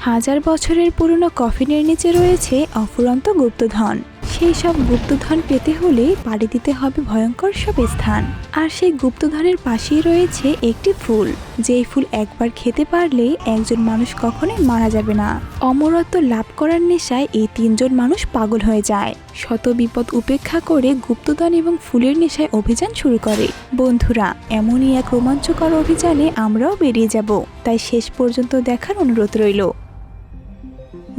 হাজার বছরের পুরনো কফিনের নিচে রয়েছে অফুরন্ত গুপ্তধন। সেই সব গুপ্তধন পেতে হলে পাড়ি দিতে হবে ভয়ঙ্কর সব স্থান। আর সেই গুপ্তধনের পাশেই রয়েছে একটি ফুল। যেই ফুল একবার খেতে পারলে একজন মানুষ কখনোই মারা যাবে না। অমরত্ব লাভ করার নেশায় এই তিনজন মানুষ পাগল হয়ে যায়। শত বিপদ উপেক্ষা করে গুপ্তধন এবং ফুলের নেশায় অভিযান শুরু করে। বন্ধুরা, এমনই এক রোমাঞ্চকর অভিযানে আমরাও বেরিয়ে যাব। তাই শেষ পর্যন্ত দেখার অনুরোধ রইল।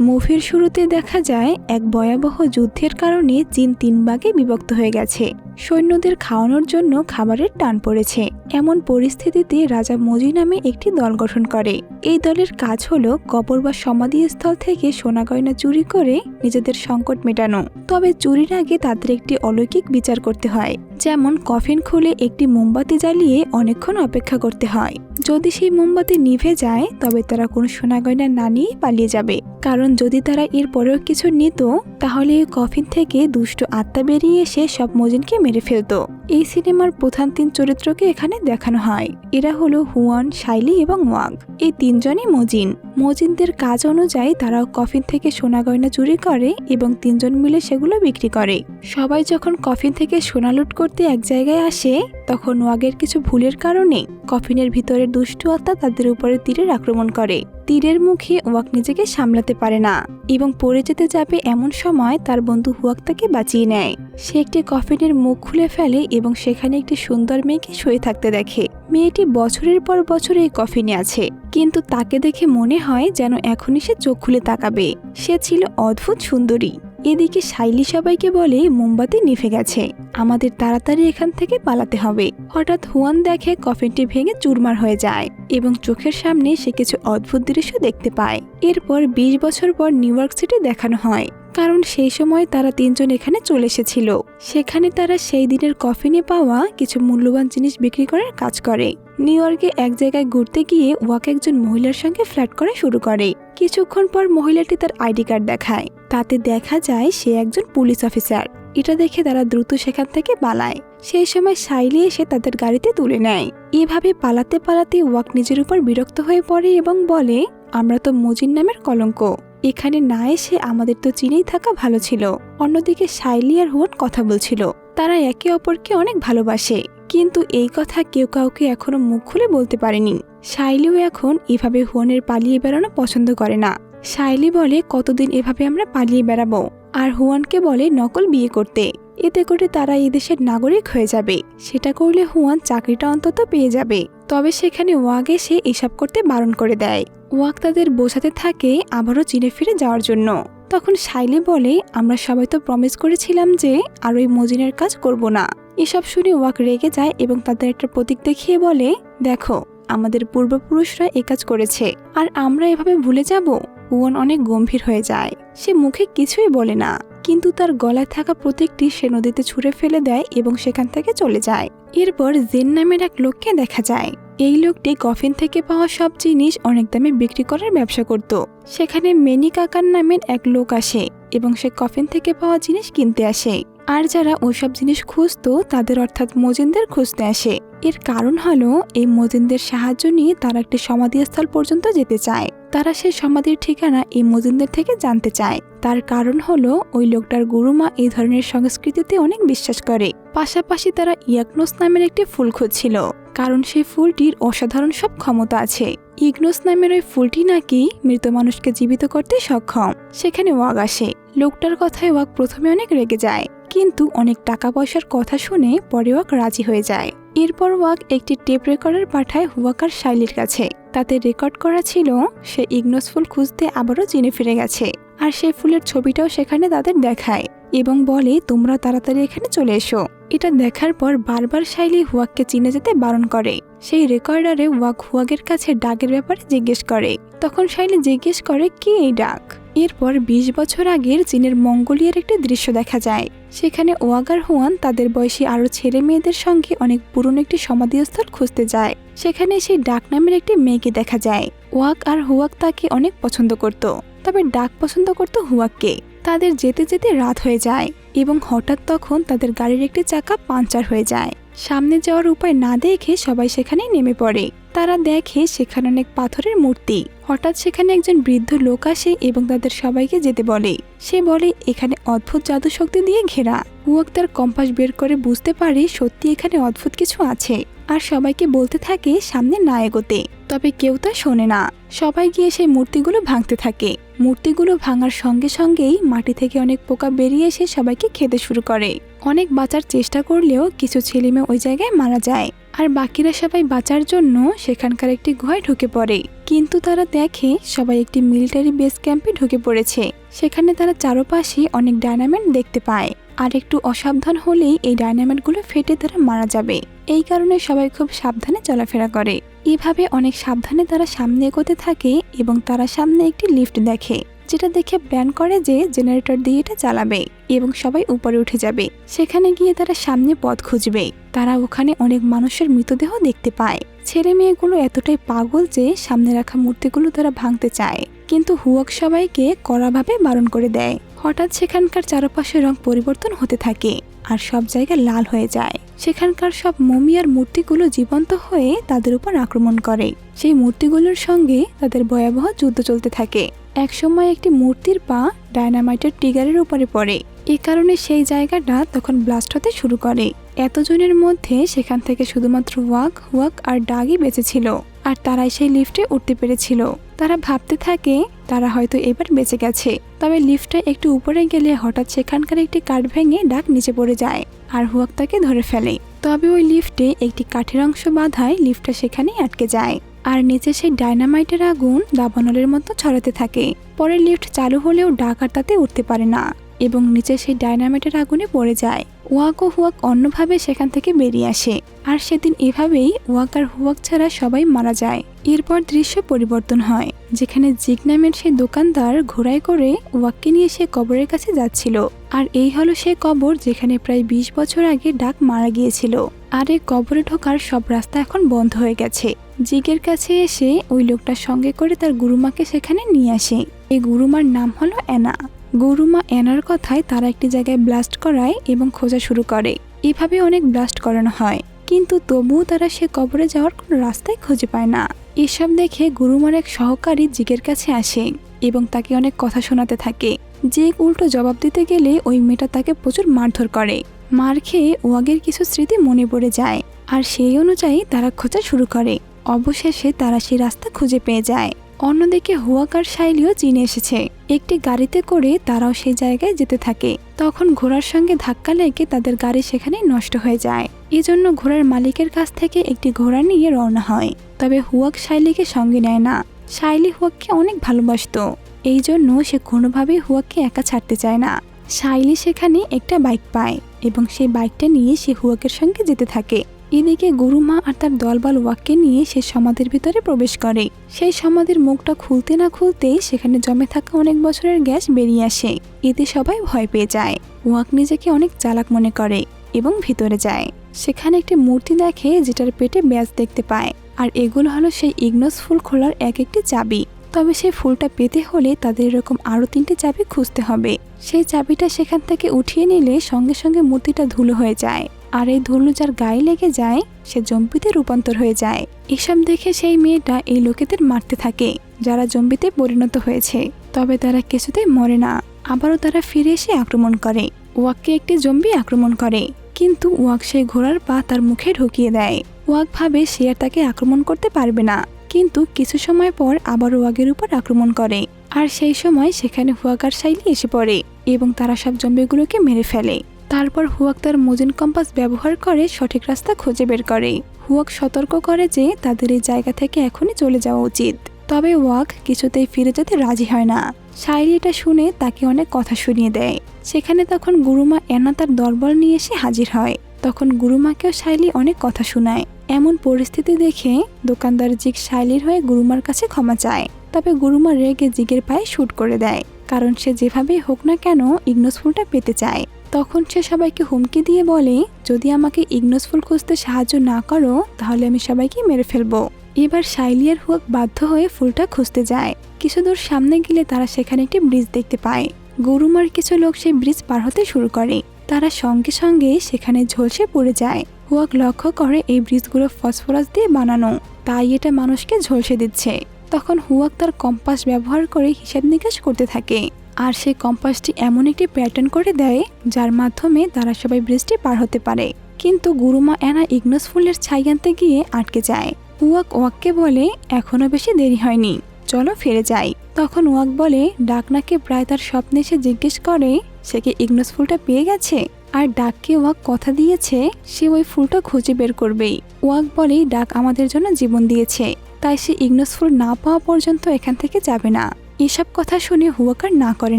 মুভির শুরুতে দেখা যায় এক ভয়াবহ যুদ্ধের কারণে চীন তিন ভাগে বিভক্ত হয়ে গেছে। সৈন্যদের খাওয়ানোর জন্য খাবারের টান পড়েছে। এমন পরিস্থিতিতে রাজা মজি নামে একটি দল গঠন করে। এই দলের কাজ হল কবর বা সমাধিস্থল থেকে সোনা গয়না চুরি করে নিজেদের সংকট মেটানো। তবে চুরির আগে তাদের একটি অলৌকিক বিচার করতে হয়। যেমন কফিন খুলে একটি মোমবাতি জ্বালিয়ে অনেকক্ষণ অপেক্ষা করতে হয়। যদি সেই মোমবাতি নিভে যায়, তবে তারা কোনো সোনা গয়না না নিয়ে পালিয়ে যাবে। কারণ যদি তারা এর পরেও কিছু নিত, তাহলে কফিন থেকে দুষ্ট আত্মা বেরিয়ে এসে সব মজিনকে মেরে ফেলত। এই সিনেমার প্রধান তিন চরিত্রকে এখানে দেখানো হয়। এরা হলো হুয়ান, শাইলি এবং ওয়াং এই তিনজনই মজিন। মজিনদের কাজ অনুযায়ী তারাও কফিন থেকে সোনা গয়না চুরি করে এবং তিনজন মিলে সেগুলো বিক্রি করে। সবাই যখন কফিন থেকে সোনা লুট করতে এক জায়গায় আসে, তখন ওয়াগের কিছু ভুলের কারণে কফিনের ভিতরে দুষ্টু আত্মা তাদের উপরে তীরের আক্রমণ করে। তীরের মুখে ওয়াক নিজেকে সামলাতে পারে না এবং পড়ে যেতে যাবে এমন সময় তার বন্ধু হুয়াক তাকে বাঁচিয়ে নেয়। সে একটি কফিনের মুখ খুলে ফেলে এবং সেখানে একটি সুন্দর মেয়েকে শুয়ে থাকতে দেখে। মেয়েটি বছরের পর বছর এই কফিনে আছে, কিন্তু তাকে দেখে মনে হয় যেন এখনই সে চোখ খুলে তাকাবে। সে ছিল অদ্ভুত সুন্দরী। এদিকে শাইলি সবাইকে বলে, মোমবাতি নিভে গেছে। আমাদের তাড়াতাড়ি এখান থেকে পালাতে হবে। হঠাৎ হুয়ান দেখে কফিনটি ভেঙে চুরমার হয়ে যায় এবং চোখের সামনে সে কিছু অদ্ভুত দৃশ্য দেখতে পায়। এরপর ২০ বছর পর নিউ ইয়র্ক সিটি দেখানো হয়। কারণ সেই সময় তারা তিনজন এখানে চলে এসেছিল। সেখানে তারা সেই দিনের কফিনে পাওয়া কিছু মূল্যবান জিনিস বিক্রি করার কাজ করে। নিউ ইয়র্কে এক জায়গায় ঘুরতে গিয়ে ওয়াক একজন মহিলার সঙ্গে ফ্ল্যাট করা শুরু করে। কিছুক্ষণ পর মহিলাটি তার আইডি কার্ড দেখায়। তাতে দেখা যায় সে একজন পুলিশ অফিসার। এটা দেখে তারা দ্রুত সেখান থেকে পালায়। সেই সময় সাইলি এসে তাদের গাড়িতে তুলে নেয়। এভাবে পালাতে পালাতে ওয়াক নিজের উপর বিরক্ত হয়ে পড়ে এবং বলে, আমরা তো মজির নামের কলঙ্ক। এখানে না এসে আমাদের তো চিনেই থাকা ভালো ছিল। অন্যদিকে সাইলি আর হুয়ান কথা বলছিল। তারা একে অপরকে অনেক ভালোবাসে। কিন্তু এই কথা কেউ কাউকে এখনও মুখ খুলে বলতে পারেনি। শাইলিও এখন এভাবে হুয়ানের পালিয়ে বেড়ানো পছন্দ করে না। সাইলি বলে, কতদিন এভাবে আমরা পালিয়ে বেড়াবো? আর হুয়ানকে বলে, নকল বিয়ে করতে। এতে করে তারা এই দেশের নাগরিক হয়ে যাবে। সেটা করলে হুয়ান চাকরিটা অন্তত পেয়ে যাবে। তবে সেখানে ওয়াগ এসে এসব করতে বারণ করে দেয়। ওয়াক তাদের বোঝাতে থাকে আবারও চীনে ফিরে যাওয়ার জন্য। তখন সাইলি বলে, আমরা সবাই তো প্রমিস করেছিলাম যে আর ওই মজিনের কাজ করব না। এসব শুনে ওয়াক রেগে যায় এবং তাদের একটা প্রতীক দেখিয়ে বলে, দেখো, আমাদের পূর্বপুরুষরা এ কাজ করেছে, আর আমরা এভাবে ভুলে যাব? ওয়ান অনেক গম্ভীর হয়ে যায়। সে মুখে কিছুই বলে না। কিন্তু তার গলায় থাকা প্রতীকটি সে নদীতে ছুঁড়ে ফেলে দেয় এবং সেখান থেকে চলে যায়। এরপর জেন নামের এক লোককে দেখা যায়। এই লোকটি কফিন থেকে পাওয়া সব জিনিস অনেক দামে বিক্রি করার ব্যবসা করত। সেখানে মেনি কাকার নামের এক লোক আসে এবং সে কফিন থেকে পাওয়া জিনিস কিনতে আসে। আর যারা ওইসব জিনিস খুঁজতো, তাদের অর্থাৎ মজিনদের খুঁজতে আসে। এর কারণ হলো, এই মজিনদের সাহায্য নিয়ে তারা একটি সমাধিস্থল পর্যন্ত যেতে চায়। তারা সেই সমাধির ঠিকানা এই মজিনদের থেকে জানতে চায়। তার কারণ হলো, ওই লোকটার গুরুমা এই ধরনের সংস্কৃতিতে অনেক বিশ্বাস করে। পাশাপাশি তারা ইয়াকনোস নামের একটি ফুল খুঁজছিল, কারণ সেই ফুলটির অসাধারণ সব ক্ষমতা আছে। ইগনোস নামের ওই ফুলটি নাকি মৃত মানুষকে জীবিত করতে সক্ষম, সেখানে ওয়াগ আসে। লোকটার কথায় ওয়াক প্রথমে অনেক রেগে যায়, কিন্তু অনেক টাকা পয়সার কথা শুনে পরে ওয়াক রাজি হয়ে যায়। এরপর ওয়াক একটি টেপ রেকর্ডার পাঠায় হুয়াকার শাইলির কাছে। তাতে রেকর্ড করা ছিল, সে ইগনোস ফুল খুঁজতে আবারও চিনে ফিরে গেছে। আর সে ফুলের ছবিটাও সেখানে তাদের দেখায় এবং বলে, তোমরা তাড়াতাড়ি এখানে চলে এসো। এটা দেখার পর বারবার শাইলি হুয়াককে চিনে যেতে বারণ করে। সেই রেকর্ডারে ওয়াক হুয়াগের কাছে ডাকের ব্যাপারে জিজ্ঞেস করে। তখন শাইলি জিজ্ঞেস করে, কি এই ডাক? এরপর ২০ বছর আগের চীনের মঙ্গোলিয়ার একটি দৃশ্য দেখা যায়। সেখানে ওয়াগার হুয়ান তাদের বয়সী আরও ছেলে মেয়েদের সঙ্গে অনেক পুরনো একটি সমাধিস্থল খুঁজতে যায়। সেখানে সেই ডাক নামের একটি মেয়েকে দেখা যায়। ওয়াক আর হুয়াক তাকে অনেক পছন্দ করত। তবে ডাক পছন্দ করত হুয়াককে। তাদের যেতে যেতে রাত হয়ে যায় এবং হঠাৎ তখন তাদের গাড়ির একটি চাকা পাঞ্চার হয়ে যায়। সামনে যাওয়ার উপায় না দেখে সবাই সেখানেই নেমে পড়ে। তারা দেখে সেখানে অনেক পাথরের মূর্তি। হঠাৎ সেখানে একজন বৃদ্ধ লোক আসে এবং তাদের সবাইকে যেতে বলে। সে বলে, এখানে অদ্ভুত জাদু শক্তি দিয়ে ঘেরা। হুয়াক তার কম্পাস বের করে বুঝতে পারে সত্যি এখানে অদ্ভুত কিছু আছে। আর সবাইকে বলতে থাকে, সামনে না এগোতে। তবে কেউ তা শোনে না। সবাই গিয়ে সেই মূর্তিগুলো ভাঙতে থাকে। মূর্তিগুলো ভাঙার সঙ্গে সঙ্গেই মাটি থেকে অনেক পোকা বেরিয়ে এসে সবাইকে খেতে শুরু করে। অনেক বাঁচার চেষ্টা করলেও কিছু ছেলেমেয়ে ওই জায়গায় মারা যায়। আর বাকিরা সবাই বাঁচার জন্য সেখানকার একটি গুহায় ঢুকে পড়ে। কিন্তু তারা দেখে সবাই একটি মিলিটারি বেস ক্যাম্পে ঢুকে পড়েছে। সেখানে তারা চারপাশে অনেক ডায়নামেন্ট দেখতে পায়। আর একটু অসাবধান হলেই এই ডায়নামেন্টগুলো ফেটে তারা মারা যাবে। এই কারণে সবাই খুব সাবধানে চলাফেরা করে। এভাবে অনেক সাবধানে তারা সামনে এগোতে থাকে এবং তারা সামনে একটি লিফট দেখে। যেটা দেখে প্ল্যান করে যে জেনারেটর দিয়ে এটা চালাবে এবং সবাই উপরে উঠে যাবে। সেখানে গিয়ে তারা সামনে পথ খুঁজবে। তারা ওখানে অনেক মানুষের মৃতদেহ দেখতে পায়। ছেলে মেয়েগুলো এতটাই পাগল যে সামনে রাখা মূর্তিগুলো তারা ভাঙতে চায়। কিন্তু হুয়াক সবাইকে কড়াভাবে বারণ করে দেয়। হঠাৎ সেখানকার চারপাশের রং পরিবর্তন হতে থাকে আর সব জায়গা লাল হয়ে যায়। সেখানকার সব মমি আর মূর্তিগুলো জীবন্ত হয়ে তাদের উপর আক্রমণ করে। সেই মূর্তিগুলোর সঙ্গে তাদের ভয়াবহ যুদ্ধ চলতে থাকে। একসময় একটি মূর্তির পা ডায়নামাইটের টিগারের উপরে পড়ে। এ কারণে সেই জায়গাটা তখন ব্লাস্ট হতে শুরু করে। এতজনের মধ্যে সেখান থেকে শুধুমাত্র ওয়াক ওয়াক আর ডাগই বেঁচে ছিল। আর তারাই সেই লিফটে উঠতে পেরেছিল। তারা ভাবতে থাকে, তারা হয়তো এবার বেঁচে গেছে। তবে লিফটে একটু উপরে গেলে হঠাৎ সেখানকার একটি কাঠ ভেঙে ডাক নিচে পড়ে যায় আর হুয়াক তাকে ধরে ফেলে। তবে ওই লিফটে একটি কাঠের অংশ বাঁধায় লিফটটা সেখানেই আটকে যায়। আর নিচে সেই ডায়নামাইটের আগুন দাবানলের মতো ছড়াতে থাকে। পরে লিফট চালু হলেও ডাক আর তাতে উঠতে পারে না এবং নিচে সেই ডায়নামাইটের আগুনে পড়ে যায়। ওয়াক ও হুয়াক অন্যভাবে সেখান থেকে বেরিয়ে আসে। আর সেদিন এভাবেই ওয়াক আর হুয়াক ছাড়া সবাই মারা যায়। এরপর দৃশ্য পরিবর্তন হয়, যেখানে জিগ নামের সেই দোকানদার ঘোড়ায় করে ওয়াককে নিয়ে সে কবরের কাছে যাচ্ছিল। আর এই হলো সে কবর যেখানে প্রায় ২০ বছর আগে ডাক মারা গিয়েছিল। আর এই কবরে ঢোকার সব রাস্তা এখন বন্ধ হয়ে গেছে। জিগের কাছে এসে ওই লোকটার সঙ্গে করে তার গুরুমাকে সেখানে নিয়ে আসে। এই গুরুমার নাম হলো অ্যানা। গুরুমা এনার কথায় তারা একটি জায়গায় ব্লাস্ট করায় এবং খোঁজা শুরু করে। এভাবে অনেক ব্লাস্ট করানো হয়। কিন্তু তবুও তারা সে কবরে যাওয়ার কোনো রাস্তাই খুঁজে পায় না। এসব দেখে গুরুমার এক সহকারী জিগের কাছে আসে এবং তাকে অনেক কথা শোনাতে থাকে। জিগ উল্টো জবাব দিতে গেলে ওই মেয়েটা তাকে প্রচুর মারধর করে। মার খেয়ে ওয়াগের কিছু স্মৃতি মনে পড়ে যায়। আর সেই অনুযায়ী তারা খোঁজা শুরু করে। অবশেষে তারা সেই রাস্তা খুঁজে পেয়ে যায়। অন্যদিকে হুয়াকার শাইলিও চীনে এসেছে। একটি গাড়িতে করে তারাও সেই জায়গায় যেতে থাকে। তখন ঘোড়ার সঙ্গে ধাক্কা লেগে তাদের গাড়ি সেখানে নষ্ট হয়ে যায়। এজন্য ঘোড়ার মালিকের কাছ থেকে একটি ঘোড়া নিয়ে রওনা হয়। তবে হুয়াক শাইলিকে সঙ্গে নেয় না। শাইলি হুয়াককে অনেক ভালোবাসতো। এই জন্য সে কোনোভাবেই হুয়াককে একা ছাড়তে চায় না। শাইলি সেখানে একটা বাইক পায় এবং সেই বাইকটা নিয়ে সে হুয়াকের সঙ্গে যেতে থাকে। এদিকে গুরুমা আর তার দলবল ওয়াককে নিয়ে সে সমাধির ভিতরে প্রবেশ করে। সেই সমাধির মুখটা খুলতে না খুলতেই সেখানে জমে থাকা অনেক বছরের গ্যাস বেরিয়ে আসে। এতে সবাই ভয় পেয়ে যায়। ওয়াক নিজেকে অনেক চালাক মনে করে এবং ভিতরে যায়। সেখানে একটি মূর্তি দেখে যেটার পেটে ব্যাজ দেখতে পায়। আর এগুলো হলো সেই ইগনোস ফুল খোলার এক একটি চাবি। তবে সেই ফুলটা পেতে হলে তাদের এরকম আরও তিনটি চাবি খুঁজতে হবে। সেই চাবিটা সেখান থেকে উঠিয়ে নিলে সঙ্গে সঙ্গে মূর্তিটা ধুলো হয়ে যায়। আর এই ধুলো যার গায়ে লেগে যায়, সে জম্বিতে রূপান্তর হয়ে যায়। এসব দেখে সেই মেয়েটা এই লোকেদের মারতে থাকে, যারা জম্বিতে পরিণত হয়েছে। তবে তারা কিছুতেই মরে না। আবারও তারা ফিরে এসে আক্রমণ করে। ওয়াককে একটি জম্বি আক্রমণ করে, কিন্তু ওয়াক সেই ঘোড়ার পা তার মুখে ঢুকিয়ে দেয়। ওয়াক ভাবে সে আর তাকে আক্রমণ করতে পারবে না, কিন্তু কিছু সময় পর আবার ওয়াগের উপর আক্রমণ করে। আর সেই সময় সেখানে হুয়াকার শাইলি এসে পড়ে এবং তারা সব জম্বিগুলোকে মেরে ফেলে। তারপর হুয়াক তার মোজিন কম্পাস ব্যবহার করে সঠিক রাস্তা খুঁজে বের করে। হুয়াক সতর্ক করে যে তাদের এই জায়গা থেকে এখনই চলে যাওয়া উচিত। তবে ওয়াক কিছুতেই ফিরে যেতে রাজি হয় না। শাইরি এটা শুনে তাকে অনেক কথা শুনিয়ে দেয়। সেখানে তখন গুরুমা এনা তার দরবল নিয়ে এসে হাজির হয়। তখন গুরুমাকেও শাইলি অনেক কথা শোনায়। এমন পরিস্থিতি দেখে দোকানদার জিগ শাইলির হয়ে গুরুমার কাছে ক্ষমা চায়। তবে গুরুমা রেগে জিগের পায়ে শুট করে দেয়। কারণ সে যেভাবেই হোক না কেন ইগনোস ফুলটা পেতে চায়। তখন সে সবাইকে হুমকি দিয়ে বলে, যদি আমাকে ইগনোস ফুল খুঁজতে সাহায্য না করো, তাহলে আমি সবাইকে মেরে ফেলব। এবার শাইলিয়ার হুয়াক বাধ্য হয়ে ফুলটা খুঁজতে যায়। কিছু দূর সামনে গেলে তারা সেখানে একটি ব্রিজ দেখতে পায়। গরুমার কিছু লোক সেই ব্রিজ পার হতে শুরু করে। তারা সঙ্গে সঙ্গে সেখানে ঝলসে পড়ে যায়। হুয়াক লক্ষ্য করে এই ব্রিজগুলো ফসফরাস দিয়ে বানানো, তাই এটা মানুষকে ঝলসে দিচ্ছে। তখন হুয়াক তার কম্পাস ব্যবহার করে হিসাব নিকাশ করতে থাকে। আর সেই কম্পাসটি এমন একটি প্যাটার্ন করে দেয়, যার মাধ্যমে তারা সবাই ব্রিজটি পার হতে পারে। কিন্তু গুরুমা অ্যানা ইগনোস ফুলের ছাই আনতে গিয়ে আটকে যায়। হুয়াক ওয়াককে বলে, এখনও বেশি দেরি হয়নি। চলো ফিরে যাই। তখন ওয়াক বলে, ডাকনাকে প্রায় তার স্বপ্নে এসে জিজ্ঞেস করে, সে কি ইগনোস ফুলটা পেয়ে গেছে? আর ডাককে ওয়াক কথা দিয়েছে, সে ওই ফুলটা খুঁজে বের করবেই। ওয়াক বলে, ডাক আমাদের জন্য জীবন দিয়েছে। তাই সে ইগনোস ফুল না পাওয়া পর্যন্ত এখান থেকে যাবে না। এসব কথা শুনে হুয়াকার না করে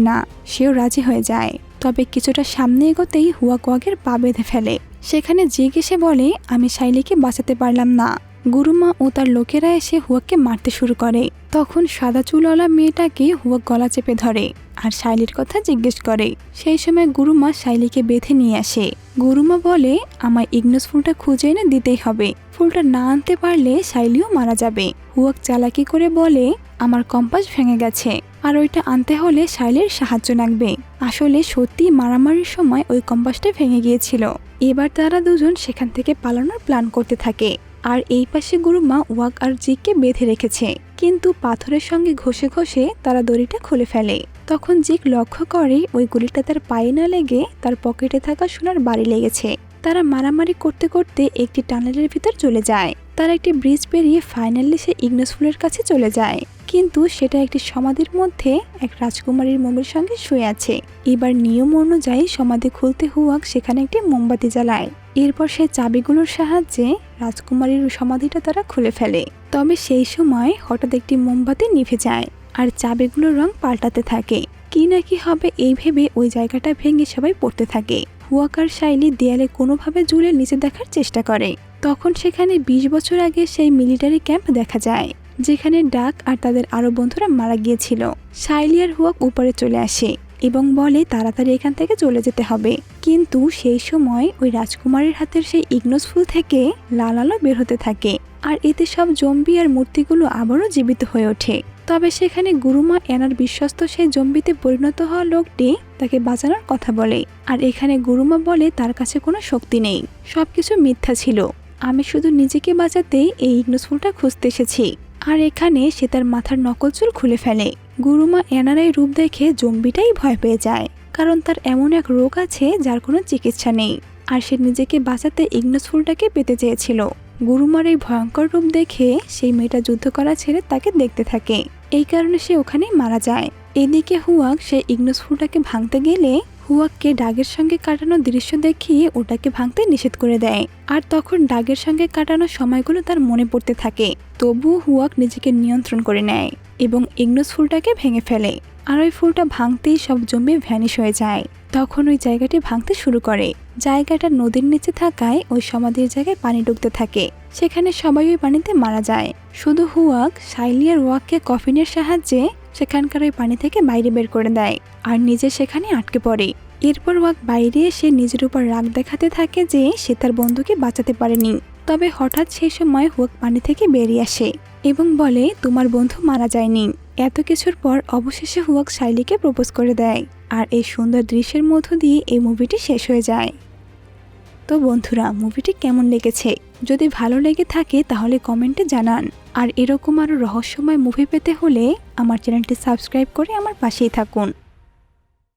না, সেও রাজি হয়ে যায়। তবে কিছুটা সামনে এগোতেই হুয়াক ওয়াকের পা বেঁধে ফেলে। সেখানে জিগ এসে বলে, আমি শাইলিকে বাঁচাতে পারলাম না। গুরুমা ও তার লোকেরা এসে হুয়াককে মারতে শুরু করে। তখন সাদা চুলওয়ালা মেয়েটাকে হুয়াক গলা চেপে ধরে আর শাইলির কথা জিজ্ঞেস করে। সেই সময় গুরুমা শাইলিকে বেঁধে নিয়ে আসে। গুরুমা বলে, আমায় ইগনোস ফুলটা খুঁজে এনে দিতেই হবে। ফুলটা না আনতে পারলে শাইলিও মারা যাবে। হুয়াক চালাকি করে বলে আমার কম্পাস ভেঙে গেছে। আর ওইটা আনতে হলে শাইলের সাহায্য লাগবে। আসলে সত্যি মারামারির সময় ওই কম্পাসটা ভেঙে গিয়েছিল। এবার তারা দুজন সেখান থেকে পালানোর প্ল্যান করতে থাকে। আর এই পাশে গুরুমা ওয়াক আর জিককে বেঁধে রেখেছে। কিন্তু পাথরের সঙ্গে ঘষে ঘষে তারা দড়িটা খুলে ফেলে। তখন জিক লক্ষ্য করে ওই গুলিটা তার পায়ে না লেগে তার পকেটে থাকা সোনার বাড়ি লেগেছে। তারা মারামারি করতে করতে একটি টানেলের ভিতর চলে যায়। তারা একটি ব্রিজ পেরিয়ে ফাইনালি সে ইগনোস ফুলের কাছে চলে যায়। কিন্তু সেটা একটি সমাধির মধ্যে এক রাজকুমারীর মমির সঙ্গে শুয়ে আছে। এবার নিয়ম অনুযায়ী সমাধি খুলতে হুয়াক সেখানে একটি মোমবাতি জ্বালায়। এরপর সে চাবিগুলোর সাহায্যে রাজকুমারীর সমাধিটা তারা খুলে ফেলে। তবে সেই সময় হঠাৎ একটি মোমবাতি নিভে যায় আর চাবিগুলোর রং পাল্টাতে থাকে। কি না কি হবে এই ভেবে ওই জায়গাটা ভেঙে সবাই পড়তে থাকে। হুয়াকার শাইলি দেয়ালে কোনোভাবে ঝুলে নিচে দেখার চেষ্টা করে। তখন সেখানে ২০ বছর আগে সেই মিলিটারি ক্যাম্প দেখা যায়, যেখানে ডাক আর তাদের আরও বন্ধুরা মারা গিয়েছিল। সাইলিয়ার হুয়াক উপরে চলে আসে এবং বলে, তাড়াতাড়ি এখান থেকে চলে যেতে হবে। কিন্তু সেই সময় ওই রাজকুমারের হাতের সেই ইগনোস ফুল থেকে লাল আলো বের হতে থাকে আর এতে সব জম্বি আর মূর্তিগুলো আবারও জীবিত হয়ে ওঠে। তবে সেখানে গুরুমা এনার বিশ্বস্ত সেই জম্বিতে পরিণত হওয়া লোকটি তাকে বাঁচানোর কথা বলে আর এখানে গুরুমা বলে, তার কাছে কোনো শক্তি নেই, সবকিছু মিথ্যা ছিল। আমি শুধু নিজেকে বাঁচাতেই এই ইগনোস ফুলটা খুঁজতে এসেছি। আর এখানে সে তার মাথার নকল চুল খুলে ফেলে। গুরুমা এনার এই রূপ দেখে জম্বিটাই ভয় পেয়ে যায়। কারণ তার এমন এক রোগ আছে যার কোনো চিকিৎসা নেই। আর সে নিজেকে বাঁচাতে ইগনোস ফুলটাকে পেতে চেয়েছিল। গুরুমার এই ভয়ঙ্কর রূপ দেখে সেই মেয়েটা যুদ্ধ করা ছেড়ে তাকে দেখতে থাকে। এই কারণে সে ওখানেই মারা যায়। এদিকে হুয়াক সে ইগনোস ফুলটাকে ভাঙতে গেলে হুয়াককে ডাগের সঙ্গে কাটানো দৃশ্য দেখিয়ে ওটাকে ভাঙতে নিষেধ করে দেয়। আর তখন ডাগের সঙ্গে কাটানো সময়গুলো তার মনে পড়তে থাকে। তবুও হুয়াক নিজেকে নিয়ন্ত্রণ করে নেয় এবং ইগনোস ফুলটাকে ভেঙে ফেলে। আর ওই ফুলটা ভাঙতেই সব জমে ভ্যানিশ হয়ে যায়। তখন ওই জায়গাটি ভাঙতে শুরু করে। জায়গাটা নদীর নিচে থাকায় ওই সমাধির জায়গায় পানি ঢুকতে থাকে। সেখানে সবাই ওই পানিতে মারা যায়। শুধু হুয়াক সাইলিয়ার ওয়াককে কফিনের সাহায্যে সেখানকার ওই পানি থেকে বাইরে বের করে দেয় আর নিজে সেখানে আটকে পড়ে। এরপর ওয়াক বাইরে এসে নিজের উপর রাগ দেখাতে থাকে যে সে তার বন্ধুকে বাঁচাতে পারেনি। তবে হঠাৎ সেই সময় হুয়াক পানি থেকে বেরিয়ে আসে এবং বলে, তোমার বন্ধু মারা যায়নি। এত কিছুর পর অবশেষে হুয়াক শাইলিকে প্রপোজ করে দেয় আর এই সুন্দর দৃশ্যের মধ্য দিয়ে এই মুভিটি শেষ হয়ে যায়। তো বন্ধুরা, মুভিটি কেমন লেগেছে? যদি ভালো লেগে থাকে তাহলে কমেন্টে জানান। আর এরকম আরও রহস্যময় মুভি পেতে হলে আমার চ্যানেলটি সাবস্ক্রাইব করে আমার পাশেই থাকুন।